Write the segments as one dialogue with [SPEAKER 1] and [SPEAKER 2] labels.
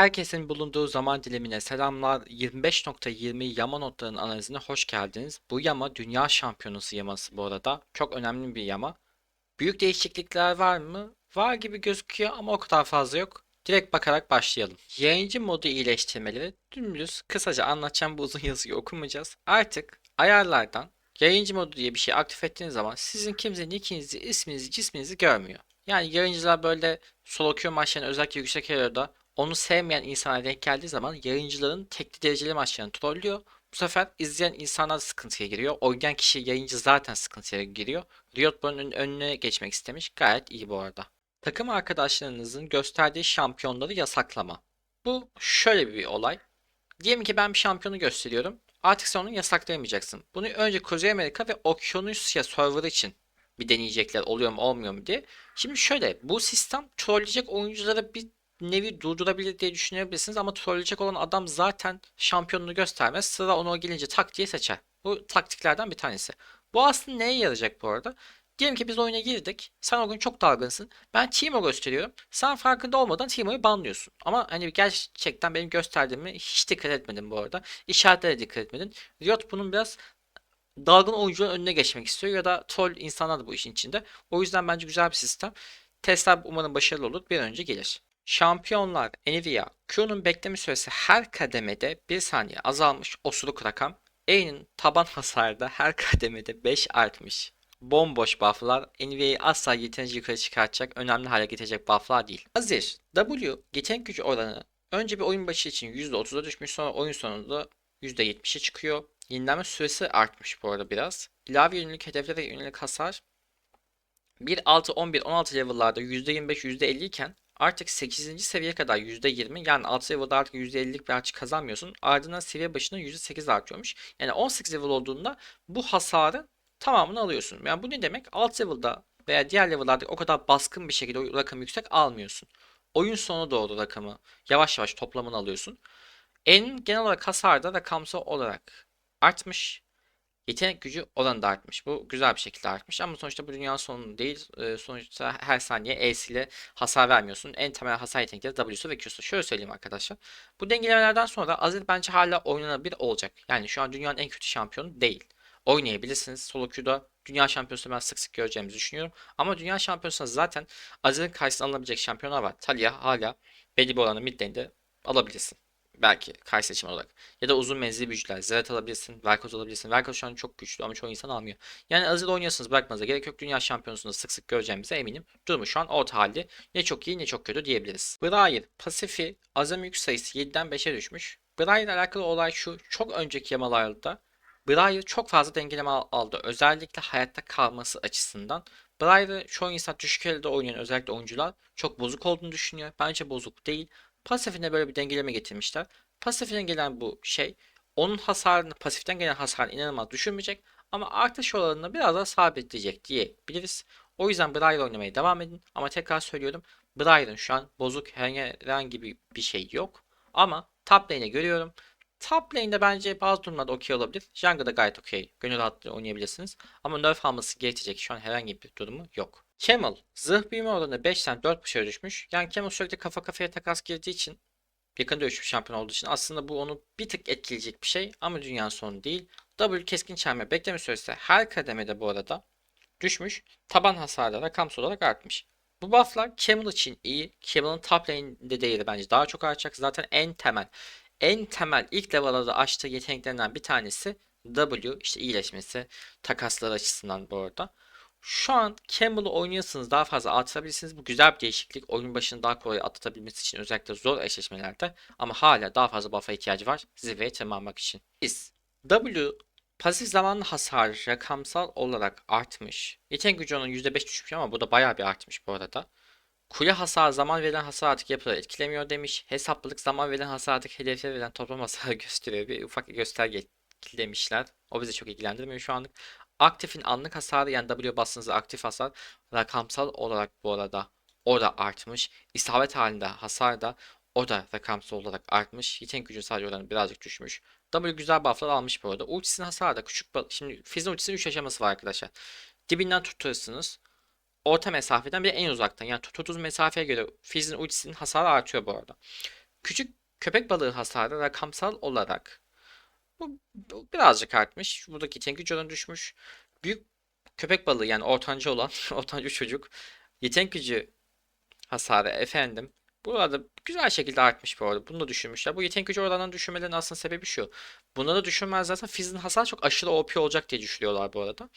[SPEAKER 1] Herkesin bulunduğu zaman dilimine selamlar. 25.20 yama notlarının analizine hoş geldiniz. Bu yama dünya şampiyonası yaması bu arada. Çok önemli bir yama. Büyük değişiklikler var mı? Var gibi gözüküyor ama o kadar fazla yok. Direkt bakarak başlayalım. Yayıncı modu iyileştirmeleri dümdüz kısaca anlatacağım bu uzun yazıyı okumayacağız. Artık ayarlardan yayıncı modu diye bir şey aktif ettiğiniz zaman sizin kimsenin nickinizi, isminizi, cisminizi görmüyor. Yani yayıncılar böyle solo queue maçlarını özellikle yüksek elo'da onu sevmeyen insana denk geldiği zaman yayıncıların tekli dereceli maçlarını trollüyor. Bu sefer izleyen insanlar sıkıntıya giriyor. Oynayan kişi yayıncı zaten sıkıntıya giriyor. Riot bunun önüne geçmek istemiş. Gayet iyi bu arada. Takım arkadaşlarınızın gösterdiği şampiyonları yasaklama. Bu şöyle bir olay. Diyelim ki ben bir şampiyonu gösteriyorum. Artık sen onu yasaklayamayacaksın. Bunu önce Kuzey Amerika ve Okyanusya server için bir deneyecekler oluyor mu olmuyor mu diye. Şimdi şöyle bu sistem trolleyecek oyunculara bir nevi durdurabilir diye düşünebilirsiniz ama trolleyecek olan adam zaten şampiyonunu göstermez. Sıra ona gelince tak diye seçer. Bu taktiklerden bir tanesi. Bu aslında neye yarayacak bu arada? Diyelim ki biz oyuna girdik. Sen o gün çok dalgınsın. Ben Timo gösteriyorum. Sen farkında olmadan Timo'yu banlıyorsun. Ama hani gerçekten benim gösterdiğimi hiç dikkat etmedin bu arada. İşaretlere dikkat etmedin. Riot bunun biraz dalgın oyuncuların önüne geçmek istiyor ya da troll insanlar da bu işin içinde. O yüzden bence güzel bir sistem. Testler umarım başarılı olur. Bir önce gelir. Şampiyonlar Nvidia Q'nun bekleme süresi her kademede 1 saniye azalmış osuruk rakam. E'nin taban hasarda her kademede 5 artmış. Bomboş bufflar Nvidia'yı asla yeterince yukarı çıkartacak, önemli hale getirecek bufflar değil. Azir W yetenek gücü oranı önce bir oyun başı için %30'a düşmüş sonra oyun sonunda %70'e çıkıyor. Yenilenme süresi artmış bu arada biraz. İlave yönelik hedeflere yönelik hasar 1, 6, 11, 16 level'larda %25, %50 iken artık 8. seviye kadar %20 yani 6 level'da artık %50'lik bir artış kazanmıyorsun. Ardından seviye başına %8 artıyormuş. Yani 18 level olduğunda bu hasarı tamamını alıyorsun. Yani bu ne demek? Alt level'da veya diğer level'larda o kadar baskın bir şekilde o rakamı yüksek almıyorsun. Oyun sonu doğru rakamı yavaş yavaş toplamını alıyorsun. En genel olarak hasarda rakamsal olarak artmış. Yetenek gücü oranı da artmış. Bu güzel bir şekilde artmış ama sonuçta bu dünyanın sonu değil. Ee, sonuçta her saniye E'si ile hasar vermiyorsun. En temel hasar yetenekleri W'su ve Q'su. Şöyle söyleyeyim arkadaşlar. Bu dengelemelerden sonra Azir bence hala oynanabilir olacak. Yani şu an dünyanın en kötü şampiyonu değil. Oynayabilirsiniz. Solo queue'da dünya şampiyonasını ben sık sık göreceğimizi düşünüyorum. Ama dünya şampiyonasında zaten Azir'in karşısına alınabilecek şampiyonlar var. Talia hala belli bir oranı mid lane'de alabilirsin. Belki karşı seçim olarak. Ya da uzun menzilli büyücüler. Zerat alabilirsin. Velkoz alabilirsin. Velkoz şu an çok güçlü ama çoğu insan almıyor. Yani Azir oynuyorsanız bırakmanıza gerek yok. Dünya şampiyonasında sık sık göreceğimize eminim. Durumu şu an orta halde. Ne çok iyi ne çok kötü diyebiliriz. Briar, pasifi, azami yük sayısı 7'den 5'e düşmüş. Briar ile alakalı olay şu. Çok önceki yamalarda Briar çok fazla dengeleme aldı. Özellikle hayatta kalması açısından. Briar'ı çoğu insan düşük elde oynayan özellikle oyuncular çok bozuk olduğunu düşünüyor. Bence bozuk değil. Pasifine böyle bir dengeleme getirmişler. Pasifine gelen bu şey onun hasarını, pasiften gelen hasarını inanılmaz düşürmeyecek ama artış oranını biraz daha sabitleyecek diyebiliriz. O yüzden Briar oynamaya devam edin. Ama tekrar söylüyorum. Briar'ın şu an bozuk herhangi bir şey yok. Ama top lane'e görüyorum. Top lane'de bence bazı durumlarda okey olabilir. Jungle'da gayet okey. Gönül rahatlığı oynayabilirsiniz. Ama nerf alması gerekecek şu an herhangi bir durumu yok. Camel. Zırh büyüme oranı 5'ten 4.5'e düşmüş. Yani Camel sürekli kafa kafaya takas girdiği için yakın dövüş şampiyon olduğu için aslında bu onu bir tık etkileyecek bir şey ama dünyanın sonu değil. W keskin çelme bekleme süresi her kademede bu arada düşmüş. Taban hasarı rakamsal olarak artmış. Bu bufflar Camel için iyi. Camel'ın top lane'de değeri bence daha çok artacak. Zaten en temel en temel ilk level'da açtığı yeteneklerinden bir tanesi W işte iyileşmesi takaslar açısından bu arada. Şu an Campbell'ı oynuyorsanız daha fazla atabilirsiniz. Bu güzel bir değişiklik. Oyun başını daha kolay atlatabilmesi için özellikle zor eşleşmelerde. Ama hala daha fazla buff'a ihtiyacı var zirveye tırmanmak için. Biz W pasif zamanlı hasarı rakamsal olarak artmış. Yetenek gücü onun %5 düşmüş ama bu da bayağı bir artmış bu arada. Kule hasar zaman verilen hasar artık yapıları etkilemiyor demiş. Hesaplılık zaman verilen hasar artık hedefe verilen toplam hasarı gösteriyor. Bir ufak gösterge demişler. O bizi çok ilgilendirmiyor şu anlık. Aktifin anlık hasarı yani W bastığınızda aktif hasar rakamsal olarak bu arada o da artmış. İsabet halinde hasar da o da rakamsal olarak artmış. Yetenek gücü sadece oranı birazcık düşmüş. W güzel bufflar almış bu arada. Ultisinin hasarı da küçük. Şimdi Fizz'in ultisinin 3 aşaması var arkadaşlar. Dibinden tutuyorsunuz orta mesafeden bir en uzaktan. Yani tuttuğunuz mesafeye göre Fizz'in ultisinin hasarı artıyor bu arada. Küçük köpek balığı hasarı rakamsal olarak bu, bu birazcık artmış. Buradaki yetenek gücü düşmüş. Büyük köpek balığı yani ortanca olan ortanca çocuk yetenek gücü hasarı efendim. Burada güzel şekilde artmış bu arada. Bunu da düşünmüşler. Bu yetenek gücü oranlarını düşürmelerinin aslında sebebi şu. Bunları düşünmezlerse Fizz'in hasar çok aşırı OP olacak diye düşünüyorlar bu arada.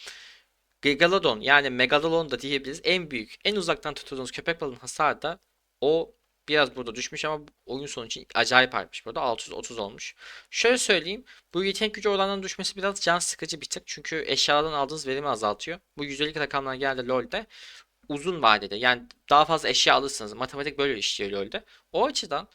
[SPEAKER 1] Megalodon yani Megalodon da diyebiliriz. En büyük, en uzaktan tuttuğunuz köpek balığının hasarı da o biraz burada düşmüş ama oyun sonu için acayip artmış burada. 630 olmuş. Şöyle söyleyeyim. Bu yetenek gücü oranlarının düşmesi biraz can sıkıcı bir tık. Çünkü eşyalardan aldığınız verimi azaltıyor. Bu yüzdelik rakamlar geldi LoL'de. Uzun vadede yani daha fazla eşya alırsınız. Matematik böyle işliyor LoL'de. O açıdan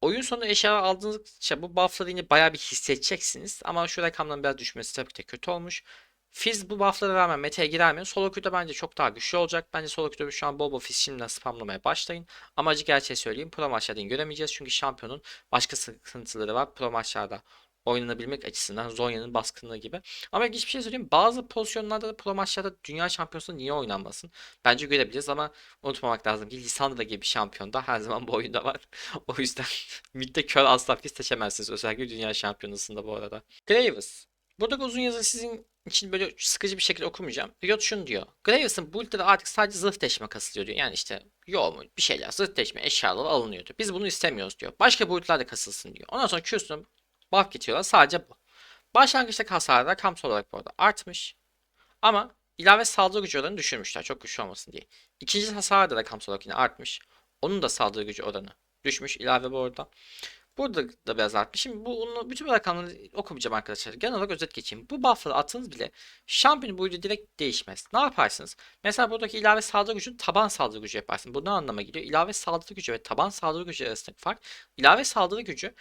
[SPEAKER 1] oyun sonu eşya aldığınızda bu buff'ları yine bayağı bir hissedeceksiniz. Ama şu rakamların biraz düşmesi tabii ki de kötü olmuş. Fizz bu buff'lara rağmen meta'ya girer mi? Solo queue'da bence çok daha güçlü olacak. Bence solo queue'da şu an bol bol Fizz şimdiden spamlamaya başlayın. Ama acı gerçeği söyleyeyim. Pro maçlarda göremeyeceğiz. Çünkü şampiyonun başka sıkıntıları var. Pro maçlarda oynanabilmek açısından Zonya'nın baskınlığı gibi. Ama ilginç bir şey söyleyeyim. Bazı pozisyonlarda da pro maçlarda dünya şampiyonası niye oynanmasın? Bence görebiliriz ama unutmamak lazım ki Lisandra gibi bir şampiyon da her zaman bu oyunda var. o yüzden midde kör asla seçemezsiniz. Özellikle dünya şampiyonasında bu arada. Graves. Buradaki uzun yazı sizin için böyle sıkıcı bir şekilde okumayacağım. Riot şunu diyor. Graves'ın bu ülkede artık sadece zırh deşme kasılıyor diyor. Yani işte yol mu bir şeyler zırh deşme eşyaları alınıyor diyor. Biz bunu istemiyoruz diyor. Başka boyutlarda kasılsın diyor. Ondan sonra Q'sunu buff getiriyorlar. Sadece bu. Başlangıçtaki hasarı rakamsal olarak bu arada artmış. Ama ilave saldırı gücü oranı düşürmüşler. Çok güçlü olmasın diye. İkinci hasarı da rakamsal olarak yine artmış. Onun da saldırı gücü oranı düşmüş. ilave bu arada. Burada da biraz artmış. Şimdi bunu bütün bu rakamları okumayacağım arkadaşlar. Genel olarak özet geçeyim. Bu buff'ları attığınız bile şampiyon boyunca direkt değişmez. Ne yaparsınız? Mesela buradaki ilave saldırı gücünü taban saldırı gücü yaparsın. Bu ne anlama geliyor? İlave saldırı gücü ve taban saldırı gücü arasındaki fark. İlave saldırı gücü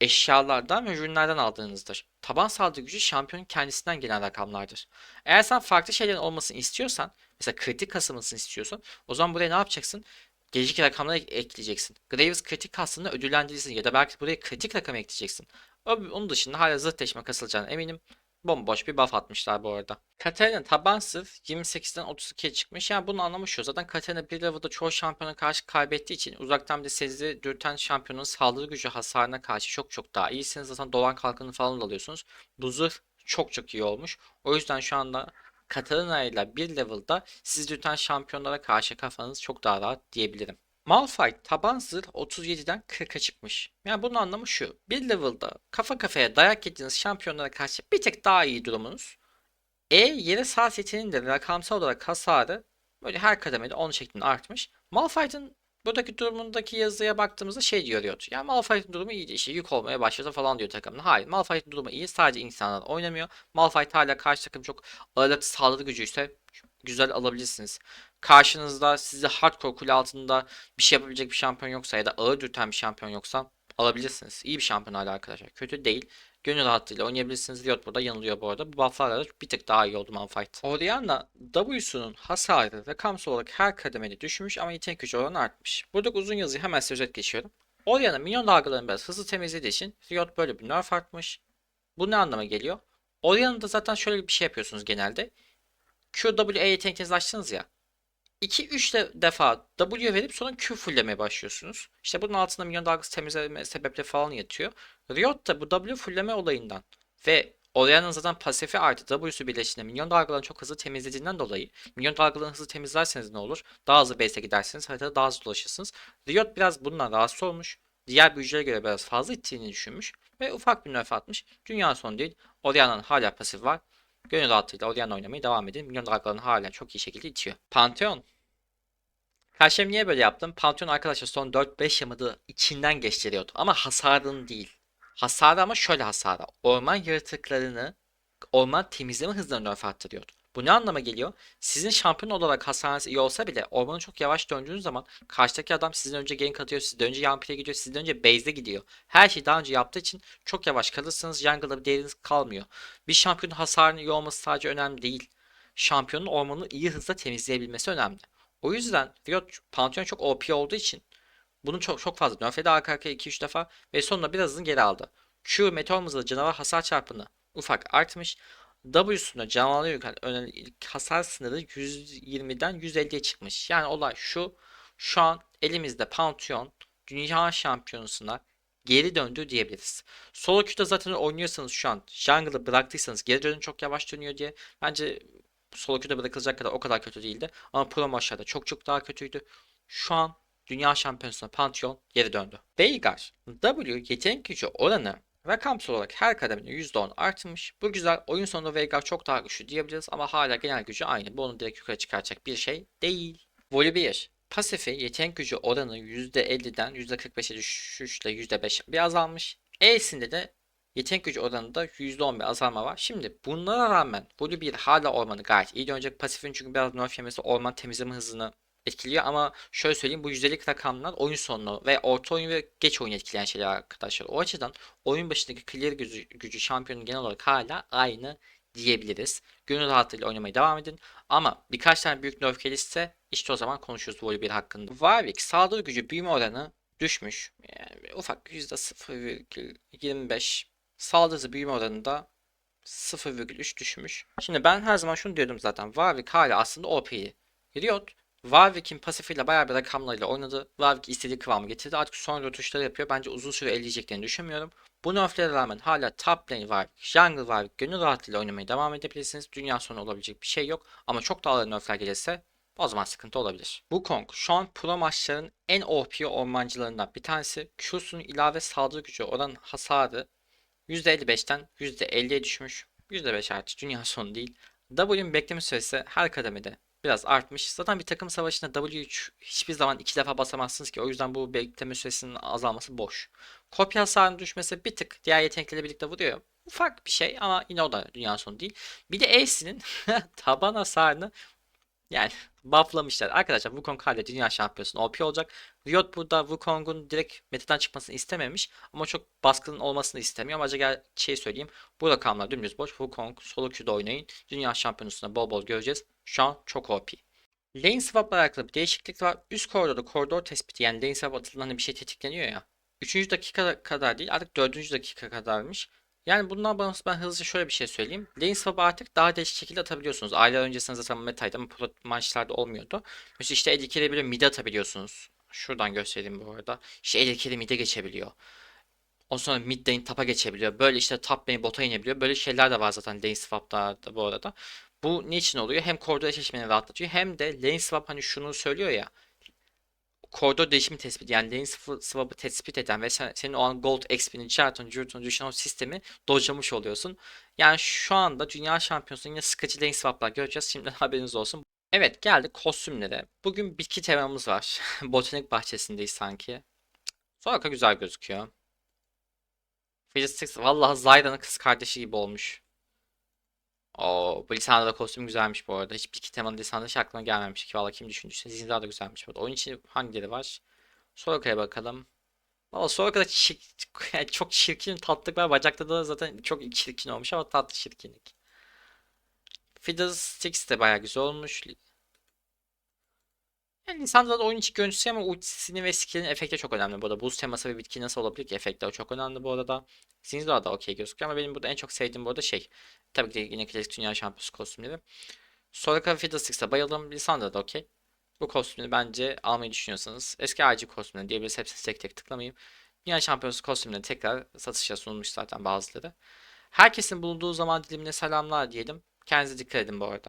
[SPEAKER 1] eşyalardan ve ürünlerden aldığınızdır. Taban saldırı gücü şampiyonun kendisinden gelen rakamlardır. Eğer sen farklı şeylerin olmasını istiyorsan, mesela kritik kasılmasını istiyorsan, o zaman buraya ne yapacaksın? Gelecek rakamları ekleyeceksin. Graves kritik kastını ödüllendirirsin ya da belki buraya kritik rakam ekleyeceksin. Onun dışında hala zırh deşme kasılacağına eminim. Bomboş bir buff atmışlar bu arada. Katarina taban sırf 28'den 32'ye çıkmış. Yani bunu anlamış şu. Zaten Katarina bir level'da çoğu şampiyona karşı kaybettiği için uzaktan bir de sizi dürten şampiyonun saldırı gücü hasarına karşı çok çok daha iyisiniz. Zaten dolan kalkanı falan da alıyorsunuz. Bu zırh çok çok iyi olmuş. O yüzden şu anda Katarina ile bir level'da sizi dürten şampiyonlara karşı kafanız çok daha rahat diyebilirim. Malphite taban zırh 37'den 40'a çıkmış. Yani bunun anlamı şu. Bir level'da kafa kafaya dayak yediğiniz şampiyonlara karşı bir tek daha iyi durumunuz. E yere sağ seçeneğinin de rakamsal olarak hasarı böyle her kademede 10 şeklinde artmış. Malphite'ın buradaki durumundaki yazıya baktığımızda şey diyor Riot. Yani Malphite'ın durumu iyi işte yük olmaya başladı falan diyor takımda. Hayır Malphite'ın durumu iyi sadece insanlar oynamıyor. Malphite hala karşı takım çok ağırlıklı saldırı gücü ise güzel alabilirsiniz. Karşınızda sizi hardcore kule altında bir şey yapabilecek bir şampiyon yoksa ya da ağır dürten bir şampiyon yoksa alabilirsiniz. İyi bir şampiyon hala arkadaşlar. Kötü değil. Gönül rahatlığıyla oynayabilirsiniz. Riot burada yanılıyor bu arada. Bu bufflarla da bir tık daha iyi oldu Malphite. Orianna W'sunun hasarı rakamsal olarak her kademede düşmüş ama yetenek gücü oranı artmış. Buradaki uzun yazıyı hemen size özet geçiyorum. Orianna minyon dalgalarını biraz hızlı temizlediği için Riot böyle bir nerf artmış. Bu ne anlama geliyor? Orianna'da zaten şöyle bir şey yapıyorsunuz genelde. QWE yeteneklerinizi açtınız ya. 2-3 defa W verip sonra Q fulllemeye başlıyorsunuz. İşte bunun altında milyon dalgası temizleme sebepleri falan yatıyor. Riot da bu W fullleme olayından ve Orianna'nın zaten pasifi artı W'su birleştiğinde milyon dalgalarını çok hızlı temizlediğinden dolayı milyon dalgalarını hızlı temizlerseniz ne olur? Daha hızlı base'e gidersiniz. Haritada daha hızlı dolaşırsınız. Riot biraz bundan rahatsız olmuş. Diğer büyücülere göre biraz fazla ittiğini düşünmüş. Ve ufak bir nerf atmış. Dünya sonu değil. Orianna'nın hala pasif var. Gönül rahatlığıyla Orianna oynamaya devam edin. Milyon dalgalarını hala çok iyi şekilde itiyor. Pantheon. Karşıya niye böyle yaptım? Pantheon arkadaşlar son 4-5 yamadı içinden geçiriyordu. Ama hasarın değil. Hasarı ama şöyle hasarı. Orman yaratıklarını orman temizleme hızlarını nerf arttırıyordu. Bu ne anlama geliyor? Sizin şampiyon olarak hasarınız iyi olsa bile ormanı çok yavaş döndüğünüz zaman karşıdaki adam sizden önce gank atıyor, sizden önce yampire gidiyor, sizden önce base'de gidiyor. Her şeyi daha önce yaptığı için çok yavaş kalırsınız. Jungle'da bir değeriniz kalmıyor. Bir şampiyonun hasarının iyi olması sadece önemli değil. Şampiyonun ormanı iyi hızla temizleyebilmesi önemli. O yüzden Riot Pantheon çok OP olduğu için bunu çok çok fazla nerfledi arka arkaya 2-3 defa ve sonunda biraz hızını geri aldı. Q meteor canavar hasar çarpını ufak artmış. W'sunda canavarlara yönelik hasar sınırı 120'den 150'ye çıkmış. Yani olay şu. Şu an elimizde Pantheon dünya şampiyonasına geri döndü diyebiliriz. Solo queue'da zaten oynuyorsanız şu an jungle'ı bıraktıysanız geri dönün çok yavaş dönüyor diye. Bence solo queue'da bırakılacak kadar o kadar kötü değildi. Ama pro maçlarda çok çok daha kötüydü. Şu an dünya şampiyonasına Pantheon geri döndü. Veigar W yetenek gücü oranı rakamsal olarak her kademede %10 artmış. Bu güzel. Oyun sonunda Veigar çok daha güçlü diyebiliriz ama hala genel gücü aynı. Bu onu direkt yukarı çıkaracak bir şey değil. Volibear Pasifi yetenek gücü oranı %50'den %45'e düşüşle %5 bir azalmış. E'sinde de yetenek gücü oranında %10 bir azalma var. Şimdi bunlara rağmen Volibear hala ormanı gayet iyi dönecek. Pasifin çünkü biraz nerf yemesi orman temizleme hızını etkiliyor ama şöyle söyleyeyim bu yüzdelik rakamlar oyun sonunu ve orta oyun ve geç oyun etkileyen şeyler arkadaşlar. O açıdan oyun başındaki clear gücü, gücü şampiyonun genel olarak hala aynı diyebiliriz. Gönül rahatlığıyla oynamaya devam edin. Ama birkaç tane büyük nerf gelirse işte o zaman konuşuruz Volibear hakkında. Warwick saldırı gücü büyüme oranı düşmüş. Yani ufak %0,25 saldırı büyüme oranında 0,3 düşmüş. Şimdi ben her zaman şunu diyordum zaten. Warwick hala aslında OP'yi. Riot Warwick'in pasifiyle bayağı bir rakamlarıyla oynadı. Warwick istediği kıvamı getirdi. Artık son rötuşları yapıyor. Bence uzun süre eleyeceklerini düşünmüyorum. Bu nerflere rağmen hala top lane Warwick, jungle Warwick gönül rahatlığıyla oynamaya devam edebilirsiniz. Dünya sonu olabilecek bir şey yok. Ama çok daha ağır nerfler gelirse o zaman sıkıntı olabilir. Wukong şu an pro maçların en OP ormancılarından bir tanesi. Q'sunun ilave saldırı gücü oran hasarı %55'ten %50'ye düşmüş. %5 artış dünya sonu değil. W'nin bekleme süresi her kademede biraz artmış. Zaten bir takım savaşında W3 hiçbir zaman iki defa basamazsınız ki. O yüzden bu bekleme süresinin azalması boş. Kopya hasarının düşmesi bir tık diğer yeteneklerle birlikte vuruyor. Ufak bir şey ama yine o da dünya sonu değil. Bir de Ace'nin taban hasarını yani bufflamışlar. Arkadaşlar Wukong hala dünya şampiyonu OP olacak. Riot burada Wukong'un direkt metadan çıkmasını istememiş ama çok baskının olmasını istemiyor. Ama gel şey söyleyeyim. Bu rakamlar dümdüz boş. Wukong solo queue'da oynayın. Dünya şampiyonasında bol bol göreceğiz. Şu an çok OP. Lane swap'la alakalı bir değişiklik var. Üst koridorda koridor tespiti yani lane swap atıldığında bir şey tetikleniyor ya. 3. dakika kadar değil artık 4. dakika kadarmış. Yani bundan bağımsız ben hızlıca şöyle bir şey söyleyeyim. Lane swap'ı artık daha değişik şekilde atabiliyorsunuz. Aylar öncesinde zaten metaydı ama pro maçlarda olmuyordu. Mesela işte el bile mid atabiliyorsunuz. Şuradan göstereyim bu arada. İşte el ikili mid'e geçebiliyor. Ondan sonra mid lane tapa geçebiliyor. Böyle işte top lane bota inebiliyor. Böyle şeyler de var zaten lane swap'ta bu arada. Bu niçin oluyor? Hem koridor eşleşmeni rahatlatıyor hem de lane swap hani şunu söylüyor ya. Koridor değişimi tespit yani lane swap'ı tespit eden ve sen, senin o an gold XP'ni, chart'ını, jurt'unu düşen o sistemi dojlamış oluyorsun. Yani şu anda dünya şampiyonası yine sıkıcı lane swap'lar göreceğiz. Şimdi haberiniz olsun. Evet geldik kostümlere. Bugün bitki temamız var. Botanik bahçesindeyiz sanki. Sonra güzel gözüküyor. Fiddlesticks vallahi Zyda'nın kız kardeşi gibi olmuş. O bu Lissandra'da kostüm güzelmiş bu arada. Hiçbir iki temalı Lissandra hiç aklıma gelmemiş ki. Valla kim düşündüyse Zinzar da güzelmiş bu arada. Oyun için hangileri var? Soroka'ya bakalım. Valla Soroka'da çir yani çok çirkin tatlılık var. Bacakta da zaten çok çirkin olmuş ama tatlı çirkinlik. Fiddlesticks de baya güzel olmuş. Yani Lissandra'da oyun içi görüntüsü ama ultisini ve skill'in efekti çok önemli bu arada. Boost teması ve bitki nasıl olabilir ki efektler çok önemli bu arada. Zinzra da okey gözüküyor ama benim burada en çok sevdiğim bu arada şey. Tabii ki yine klasik dünya şampiyonu kostümleri. Soraka Fiddlesticks'e bayıldım. Lissandra da okey. Bu kostümleri bence almayı düşünüyorsanız eski ağacı kostümleri diyebiliriz. Hepsini tek tek tıklamayayım. Dünya şampiyonası kostümleri tekrar satışa sunulmuş zaten bazıları. Herkesin bulunduğu zaman dilimine selamlar diyelim. Kendinize dikkat edin bu arada.